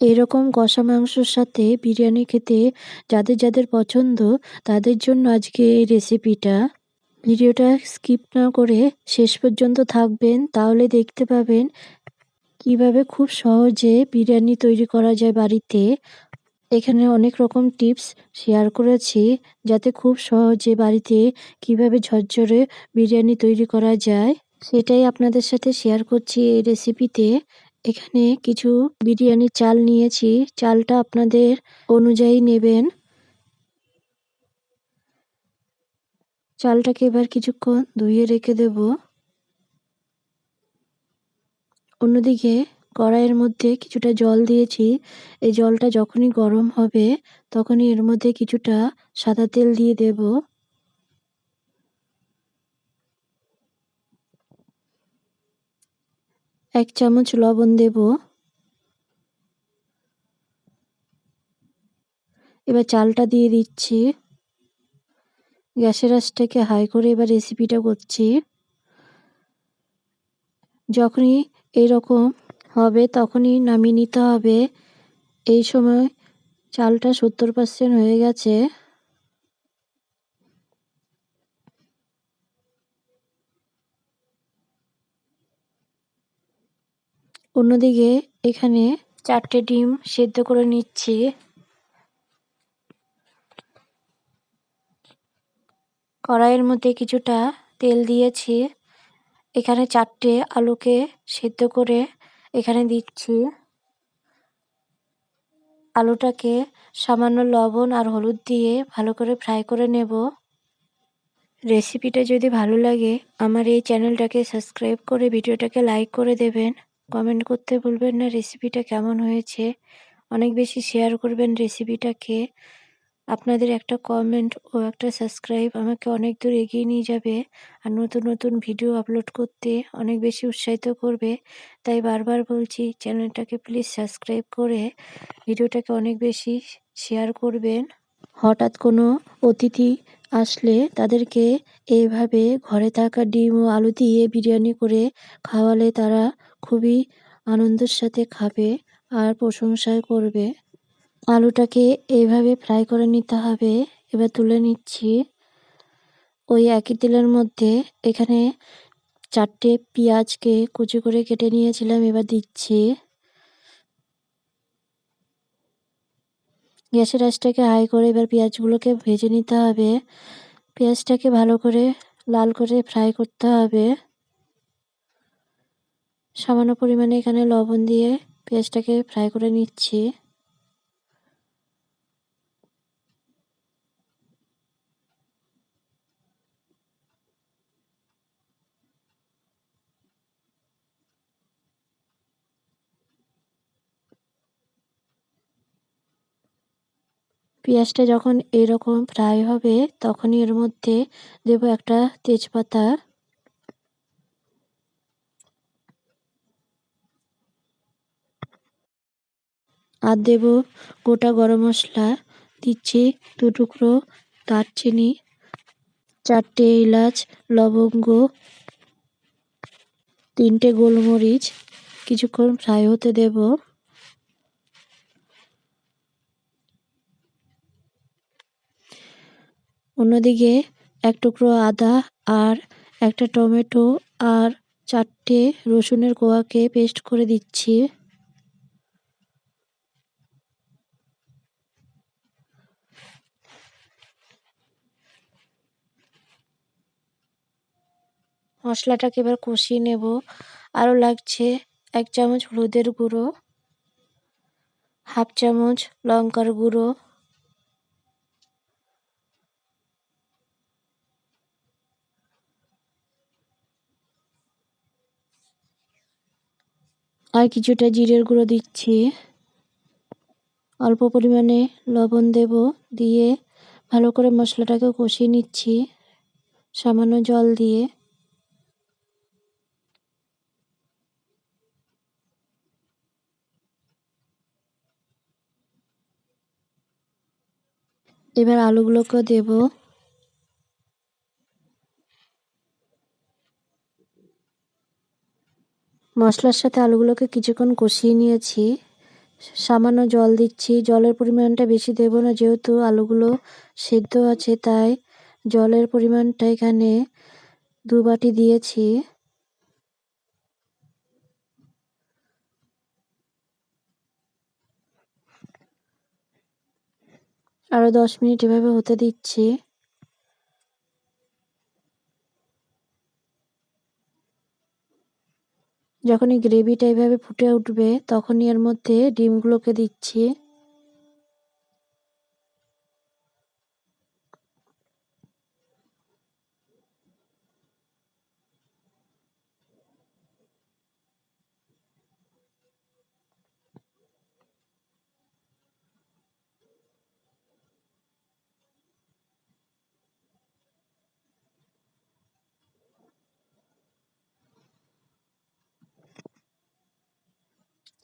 এরকম কষা মাংসর সাথে বিরিয়ানি খেতে যাদের যাদের পছন্দ, তাদের জন্য আজকে এই রেসিপিটা ভিডিওটা স্কিপ না করে শেষ পর্যন্ত থাকবেন, তাহলে দেখতে পাবেন কীভাবে খুব সহজে বিরিয়ানি তৈরি করা যায় বাড়িতে। এখানে অনেক রকম টিপস শেয়ার করেছি, যাতে খুব সহজে বাড়িতে কীভাবে ঝরঝরে বিরিয়ানি তৈরি করা যায়। সেটাই আপনাদের সাথে শেয়ার করছি এই রেসিপিতে এখানে কিছু বিরিয়ানি চাল নিয়েছি। চালটা আপনাদের অনুযায়ী নেবেন। চালটাকে এবার কিছুক্ষণ ধুয়ে রেখে দেব। অন্যদিকে কড়াইয়ের মধ্যে কিছুটা জল দিয়েছি। এই জলটা যখনই গরম হবে, তখনই এর মধ্যে কিছুটা সাদা তেল দিয়ে দেব। এক চামচ লবণ দেব। এবার চালটা দিয়ে দিচ্ছি। গ্যাসের আঁচটাকে হাই করে এবার রেসিপিটা করছি। যখনই এরকম হবে তখনই নামিয়ে নিতে হবে। এই সময় চালটা সত্তর পার্সেন্ট হয়ে গেছে। অন্যদিকে এখানে চারটে ডিম সেদ্ধ করে নিচ্ছি। কড়াইয়ের মধ্যে কিছুটা তেল দিয়েছি। এখানে চারটে আলুকে সেদ্ধ করে এখানে দিচ্ছি। আলুটাকে সামান্য লবণ আর হলুদ দিয়ে ভালো করে ফ্রাই করে নেব। রেসিপিটা যদি ভালো লাগে, আমার এই চ্যানেলটাকে সাবস্ক্রাইব করে ভিডিওটাকে লাইক করে দেবেন। কমেন্ট করতে ভুলবেন না রেসিপিটা কেমন হয়েছে? অনেক বেশি শেয়ার করবেন রেসিপিটাকে আপনাদের একটা কমেন্ট ও একটা সাবস্ক্রাইব আমাকে অনেক দূর এগিয়ে নিয়ে যাবে। আর নতুন নতুন ভিডিও আপলোড করতে অনেক বেশি উৎসাহিত করবে। তাই বারবার বলছি চ্যানেলটাকে প্লিজ সাবস্ক্রাইব করে ভিডিওটাকে অনেক বেশি শেয়ার করবেন। হঠাৎ কোনো অতিথি আসলে তাদেরকে এইভাবে ঘরে থাকা ডিম ও আলু দিয়ে বিরিয়ানি করে খাওয়ালে তারা খুবই আনন্দের সাথে খাবে আর প্রশংসায় করবে। আলুটাকে এইভাবে ফ্রাই করে নিতে হবে। এবার তুলে নিচ্ছি। ওই একই তেলের মধ্যে এখানে চারটে পেঁয়াজকে কুচি করে কেটে নিয়েছিলাম, এবার দিচ্ছি। গ্যাসের আঁচটাকে হাই করে এবার পেঁয়াজগুলোকে ভেজে নিতে হবে। পেঁয়াজটাকে ভালো করে লাল করে ফ্রাই করতে হবে। সামান্য পরিমাণে এখানে লবণ দিয়ে পেঁয়াজটাকে ফ্রাই করে নিচ্ছি। পেঁয়াজটা যখন এরকম ফ্রাই হবে, তখনই এর মধ্যে দেব একটা তেজপাতা। আর দেব গোটা গরম মশলা দিচ্ছি দু টুকরো দারচিনি, চারটে এলাচ, লবঙ্গ, তিনটে গোলমরিচ, কিছুক্ষণ ফ্রাই হতে দেব। অন্যদিকে এক টুকরো আদা আর একটা টমেটো আর চারটে রসুনের কোয়াকে পেস্ট করে দিচ্ছি। মশলাটাকে এবার কষিয়ে নেব। আরও লাগছে এক চামচ হলুদের গুঁড়ো, হাফ চামচ লঙ্কার গুঁড়ো, আর কিছুটা জিরের গুঁড়ো দিচ্ছি। অল্প পরিমাণে লবণ দেব দিয়ে ভালো করে মশলাটাকে কষিয়ে নিচ্ছি, সামান্য জল দিয়ে। এবার আলুগুলোকে দেব। মশলার সাথে আলুগুলোকে কিছুক্ষণ কষিয়ে নিয়েছি। সামান্য জল দিচ্ছি। জলের পরিমাণটা বেশি দেব না, যেহেতু আলুগুলো সেদ্ধ আছে, তাই জলের পরিমাণটা এখানে দু বাটি দিয়েছি। আরও দশ মিনিট এভাবে হতে দিচ্ছি। যখনই গ্রেভিটা এভাবে ফুটে উঠবে, তখনই এর মধ্যে ডিমগুলোকে দিচ্ছি।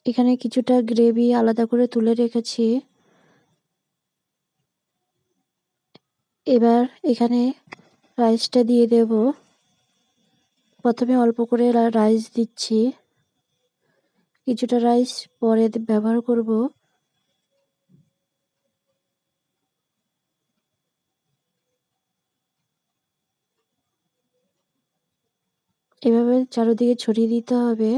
এখানে কিছুটা গ্রেভি আলাদা করে তুলে রেখেছি। এবার এখানে রাইসটা দিয়ে দেব। প্রথমে অল্প করে রাইস দিচ্ছি। কিছুটা রাইস পরে ব্যবহার করব। এভাবে চারোদিকে ছড়িয়ে দিতে হবে।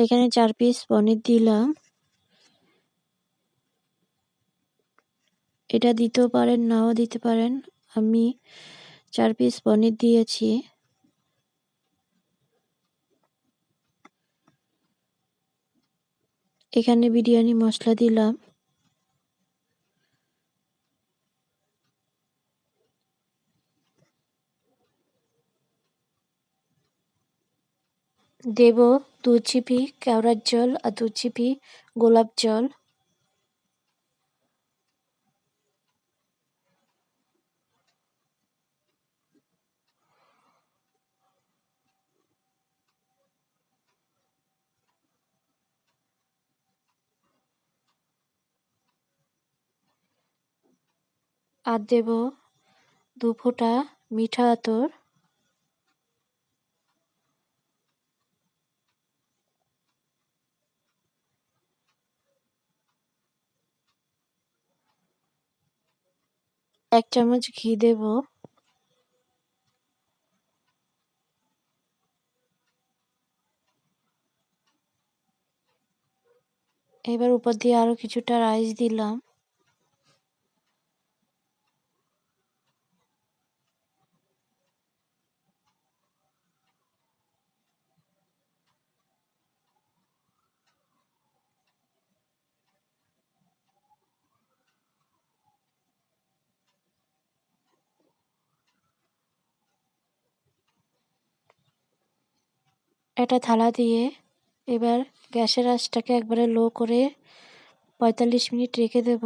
এখানে চার পিস পনির দিলাম। এটা দিতেও পারেন, নাও দিতে পারেন। আমি চার পিস পনির দিয়েছি। এখানে বিরিয়ানি মশলা দিলাম। দেব দু চিপি কেওড়ার জল আর দু চিপি গোলাপ জল। আর দেব দু ফোঁটা মিঠা আতর। এক চামচ ঘি দেব। এবার উপর দিয়ে আরও কিছুটা রাইস দিলাম। একটা থালা দিয়ে এবার গ্যাসের আঁচটাকে একবারে লো করে পঁয়তাল্লিশ মিনিট রেখে দেব।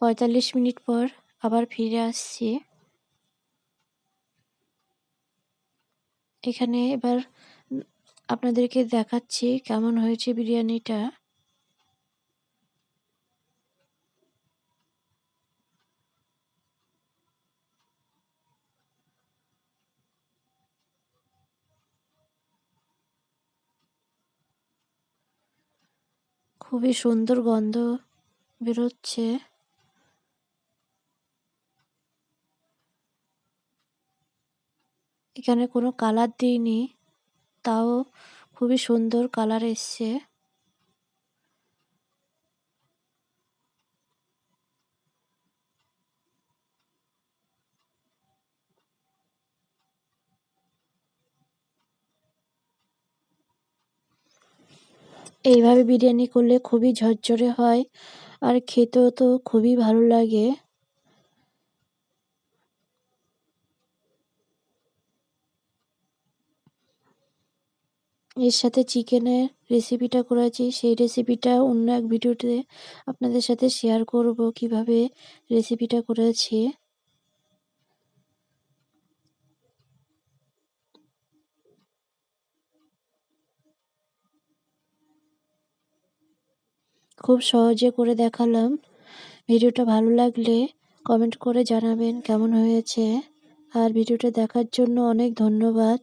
পঁয়তাল্লিশ মিনিট পর আবার ফিরে আসছি। এখানে এবার আপনাদেরকে দেখাচ্ছি কেমন হয়েছে বিরিয়ানিটা। খুবই সুন্দর গন্ধ বেরোচ্ছে। এখানে কোনো কালার দিইনি তাও খুবই সুন্দর কালার এসছে। এইভাবে বিরিয়ানি করলে খুবই ঝরঝরে হয়, আর খেতেও তো খুবই ভালো লাগে। এর সাথে চিকেনের রেসিপিটা করেছি, সেই রেসিপিটা অন্য এক ভিডিওতে আপনাদের সাথে শেয়ার করব, কীভাবে রেসিপিটা করেছি। খুব সহজে করে দেখালাম। ভিডিওটা ভালো লাগলে কমেন্ট করে জানাবেন কেমন হয়েছে। আর ভিডিওটা দেখার জন্য অনেক ধন্যবাদ।